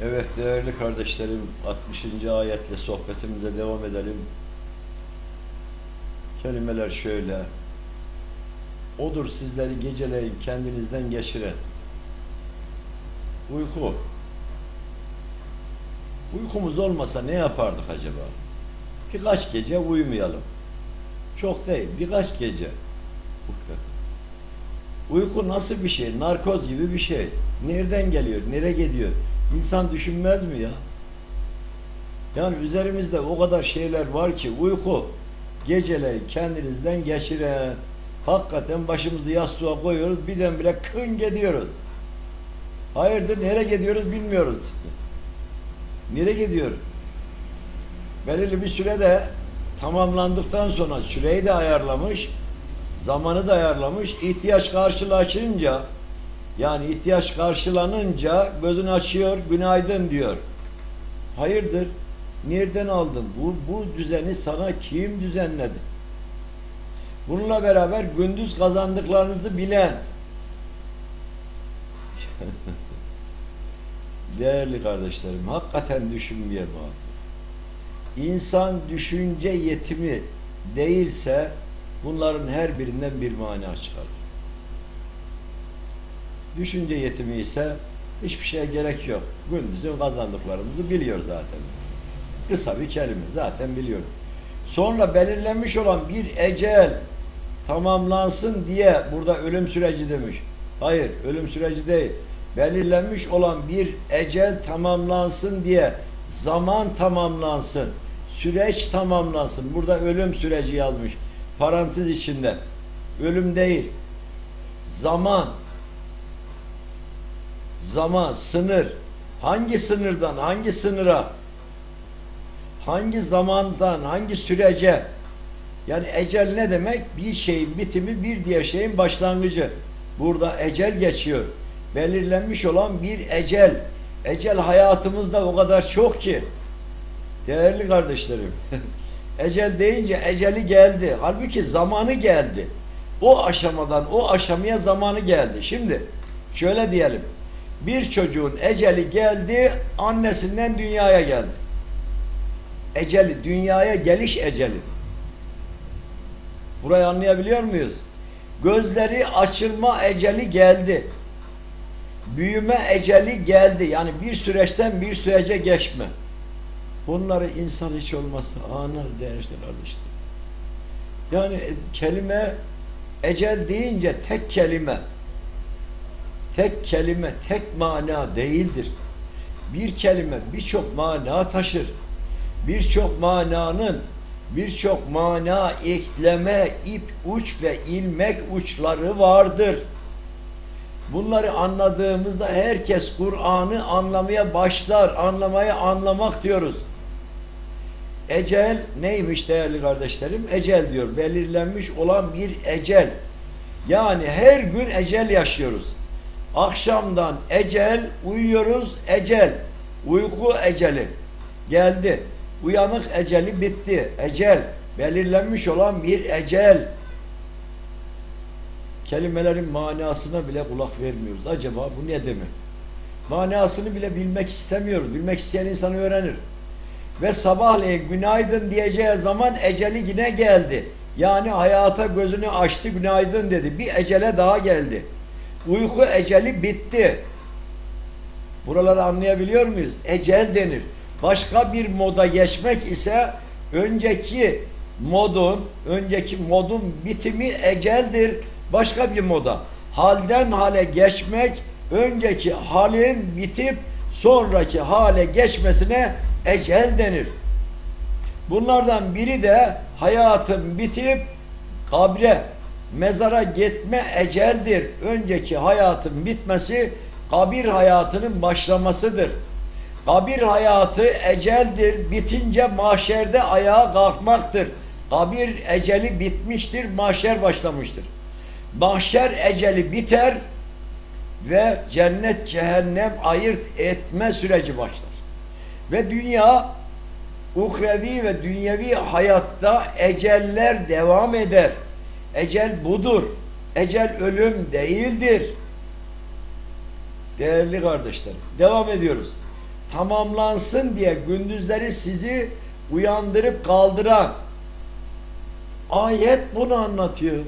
Evet değerli kardeşlerim 60. ayetle sohbetimize devam edelim. Kelimeler şöyle. Odur sizleri geceleyin kendinizden geçiren. Uyku. Uykumuz olmasa ne yapardık acaba? Birkaç gece uyumayalım. Çok değil, birkaç gece. Uyku nasıl bir şey? Narkoz gibi bir şey. Nereden geliyor? Nereye gidiyor? İnsan düşünmez mi ya? Yani üzerimizde o kadar şeyler var ki uyku geceleyin kendinizden geçiren hakikaten başımızı yastığa koyuyoruz birdenbire kın gidiyoruz. Hayırdır nereye gidiyoruz bilmiyoruz. Nereye gidiyor? Belirli bir sürede tamamlandıktan sonra süreyi de ayarlamış, zamanı da ayarlamış, ihtiyaç karşılaşınca yani ihtiyaç karşılanınca gözünü açıyor, günaydın diyor. Hayırdır? Nereden aldın? Bu, bu düzeni sana kim düzenledi? Bununla beraber gündüz kazandıklarınızı bilen Değerli kardeşlerim, hakikaten düşünmeye bağlı. İnsan düşünce yetimi değilse bunların her birinden bir mana çıkar. Düşünce yetimi ise hiçbir şeye gerek yok. Gündüzün kazandıklarımızı biliyor zaten. Kısa bir kelime zaten biliyorum. Sonra belirlenmiş olan bir ecel tamamlansın diye burada ölüm süreci demiş. Hayır, ölüm süreci değil. Belirlenmiş olan bir ecel tamamlansın diye zaman tamamlansın, süreç tamamlansın. Burada ölüm süreci yazmış. Parantez içinde. Ölüm değil. Zaman zaman, sınır. Hangi sınırdan, hangi sınıra, hangi zamandan, hangi sürece? Yani ecel ne demek? Bir şeyin bitimi, bir diğer şeyin başlangıcı. Burada ecel geçiyor. Belirlenmiş olan bir ecel. Ecel hayatımızda o kadar çok ki. Değerli kardeşlerim. ecel deyince eceli geldi. Halbuki zamanı geldi. O aşamadan o aşamaya zamanı geldi. Şimdi şöyle diyelim bir çocuğun eceli geldi, annesinden dünyaya geldi. Eceli, dünyaya geliş eceli. Burayı anlayabiliyor muyuz? Gözleri açılma eceli geldi. Büyüme eceli geldi. Yani bir süreçten bir sürece geçme. Bunları insan hiç olmazsa anar değerli kardeşler. Yani kelime ecel deyince tek kelime tek kelime, tek mana değildir. Bir kelime birçok mana taşır. Birçok mananın birçok mana ekleme, ip uç ve ilmek uçları vardır. Bunları anladığımızda herkes Kur'an'ı anlamaya başlar. Anlamaya anlamak diyoruz. Ecel neymiş değerli kardeşlerim? Ecel diyor. Belirlenmiş olan bir ecel. Yani her gün ecel yaşıyoruz. Akşamdan ecel, uyuyoruz ecel. Uyku eceli geldi. Uyanık eceli bitti. Ecel, belirlenmiş olan bir ecel. Kelimelerin manasına bile kulak vermiyoruz. Acaba bu ne demek? Manasını bile bilmek istemiyoruz. Bilmek isteyen insan öğrenir. Ve sabahleyin günaydın diyeceği zaman eceli yine geldi. Yani hayata gözünü açtı günaydın dedi. Bir ecele daha geldi. Uyku eceli bitti. Buraları anlayabiliyor muyuz? Ecel denir. Başka bir moda geçmek ise önceki modun, önceki modun bitimi eceldir. Başka bir moda. Halden hale geçmek, önceki halin bitip sonraki hale geçmesine ecel denir. Bunlardan biri de hayatın bitip kabre mezara gitme eceldir. Önceki hayatın bitmesi kabir hayatının başlamasıdır. Kabir hayatı eceldir. Bitince mahşerde ayağa kalkmaktır. Kabir eceli bitmiştir, mahşer başlamıştır. Mahşer eceli biter ve cennet cehennem ayırt etme süreci başlar. Ve dünya uhrevi ve dünyevi hayatta eceller devam eder. Ecel budur. Ecel ölüm değildir. Değerli kardeşlerim, devam ediyoruz. tamamlansın diye gündüzleri sizi uyandırıp kaldıran ayet bunu anlatıyor.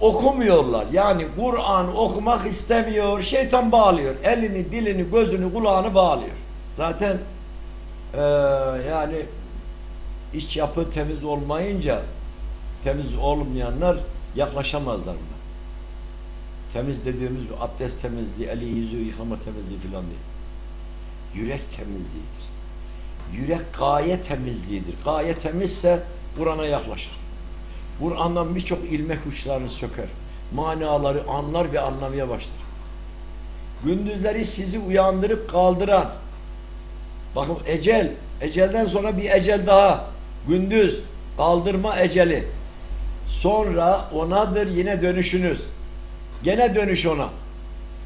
Okumuyorlar. Yani Kur'an okumak istemiyor. Şeytan bağlıyor. Elini, dilini, gözünü, kulağını bağlıyor. Zaten eee, yani iç yapı temiz olmayınca temiz olmayanlar yaklaşamazlar buna. Temiz dediğimiz abdest temizliği, eli yüzü yıkama temizliği falan değil. Yürek temizliğidir. Yürek gaye temizliğidir. Gaye temizse Kur'an'a yaklaşır. Kur'an'dan birçok ilmek uçlarını söker. Manaları anlar ve anlamaya başlar. Gündüzleri sizi uyandırıp kaldıran bakın ecel, ecelden sonra bir ecel daha gündüz kaldırma eceli sonra onadır yine dönüşünüz. Gene dönüş ona.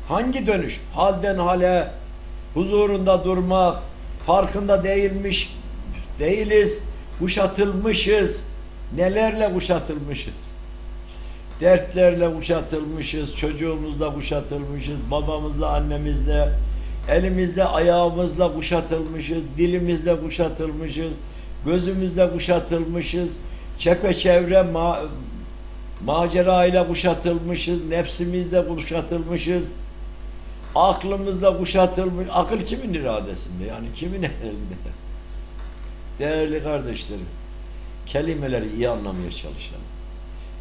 Hangi dönüş? Halden hale huzurunda durmak farkında değilmiş değiliz kuşatılmışız. Nelerle kuşatılmışız? Dertlerle kuşatılmışız, çocuğumuzla kuşatılmışız, babamızla, annemizle, elimizle, ayağımızla kuşatılmışız, dilimizle kuşatılmışız, gözümüzle kuşatılmışız, çepeçevre ma macerayla kuşatılmışız, nefsimizle kuşatılmışız, aklımızla kuşatılmış. Akıl kimin iradesinde? Yani kimin elinde? Değerli kardeşlerim, kelimeleri iyi anlamaya çalışalım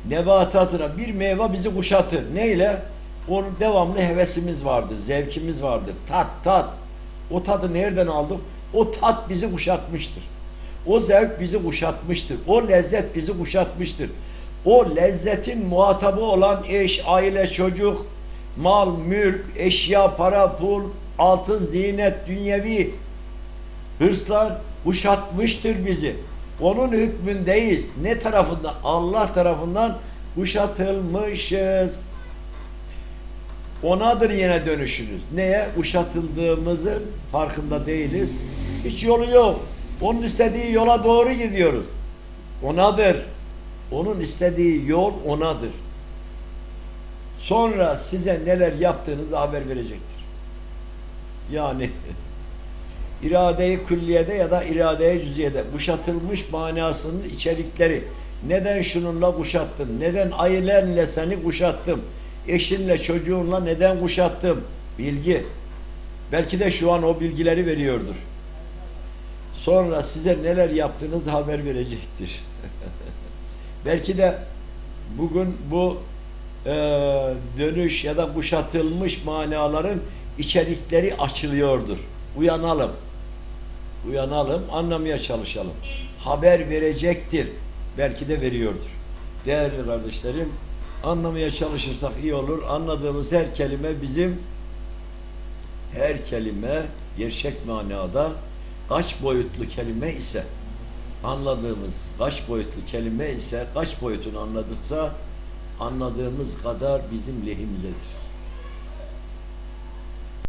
nebatatına bir meyve bizi kuşatır. Neyle? Onun devamlı hevesimiz vardır, zevkimiz vardır. Tat, tat. O tadı nereden aldık? O tat bizi kuşatmıştır. O zevk bizi kuşatmıştır. O lezzet bizi kuşatmıştır. O lezzetin muhatabı olan eş, aile, çocuk, mal, mülk, eşya, para, pul, altın, zinet, dünyevi hırslar kuşatmıştır bizi. Onun hükmündeyiz. Ne tarafından? Allah tarafından kuşatılmışız. Onadır yine dönüşünüz. Neye? Kuşatıldığımızın farkında değiliz. Hiç yolu yok. Onun istediği yola doğru gidiyoruz. Onadır. Onun istediği yol onadır. Sonra size neler yaptığınızı haber verecektir. Yani iradeyi külliyede ya da iradeyi cüziyede kuşatılmış manasının içerikleri. Neden şununla kuşattın? Neden ailenle seni kuşattım? Eşinle, çocuğunla neden kuşattım? Bilgi. Belki de şu an o bilgileri veriyordur. Sonra size neler yaptığınızı haber verecektir. Belki de bugün bu e, dönüş ya da kuşatılmış manaların içerikleri açılıyordur. Uyanalım. Uyanalım, anlamaya çalışalım. Haber verecektir. Belki de veriyordur. Değerli kardeşlerim, anlamaya çalışırsak iyi olur. Anladığımız her kelime bizim her kelime gerçek manada kaç boyutlu kelime ise anladığımız kaç boyutlu kelime ise kaç boyutunu anladıksa anladığımız kadar bizim lehimizedir.